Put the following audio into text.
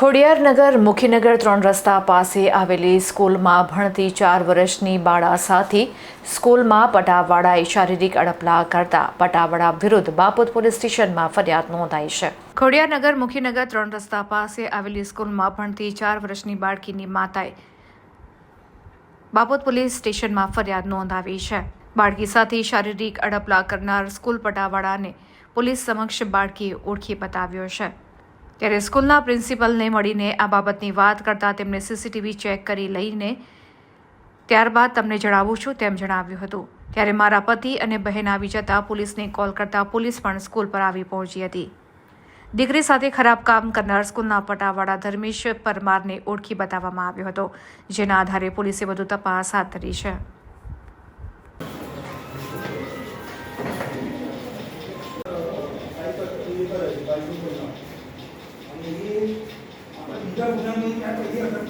ખોડિયારનગર મુખીનગર ત્રણ રસ્તા પાસે આવેલી સ્કૂલમાં ભણતી ચાર વર્ષની બાળા સાથે સ્કૂલમાં પટાવાળાએ શારીરિક અડપલા કરતા પટાવાળા વિરુદ્ધ બાપોદ પોલીસ સ્ટેશનમાં ફરિયાદ નોંધાઈ છે. ખોડિયારનગર મુખીનગર ત્રણ રસ્તા પાસે આવેલી સ્કૂલમાં ભણતી ચાર વર્ષની બાળકીની માતાએ બાપોદ પોલીસ સ્ટેશનમાં ફરિયાદ નોંધાવી છે. બાળકી સાથે શારીરિક અડપલા કરનાર સ્કૂલ પટાવાળાને પોલીસ સમક્ષ બાળકીએ ઓળખી બતાવ્યો છે. ત્યારે સ્કૂલના પ્રિન્સિપલને મળીને આ બાબતની વાત કરતાં તેમણે સીસીટીવી ચેક કરી લઈને ત્યારબાદ તમને જણાવું છું તેમ જણાવ્યું હતું. ત્યારે મારા પતિ અને બહેન આવી જતાં પોલીસને કોલ કરતાં પોલીસ પણ સ્કૂલ પર આવી પહોંચી હતી. દીકરી સાથે ખરાબ કામ કરનાર સ્કૂલના પટાવાળા ધર્મેશ પરમારને ઓળખી બતાવવામાં આવ્યો હતો, જેના આધારે પોલીસે વધુ તપાસ હાથ ધરી છે. પોલીસ સ્ટેશનમાંથી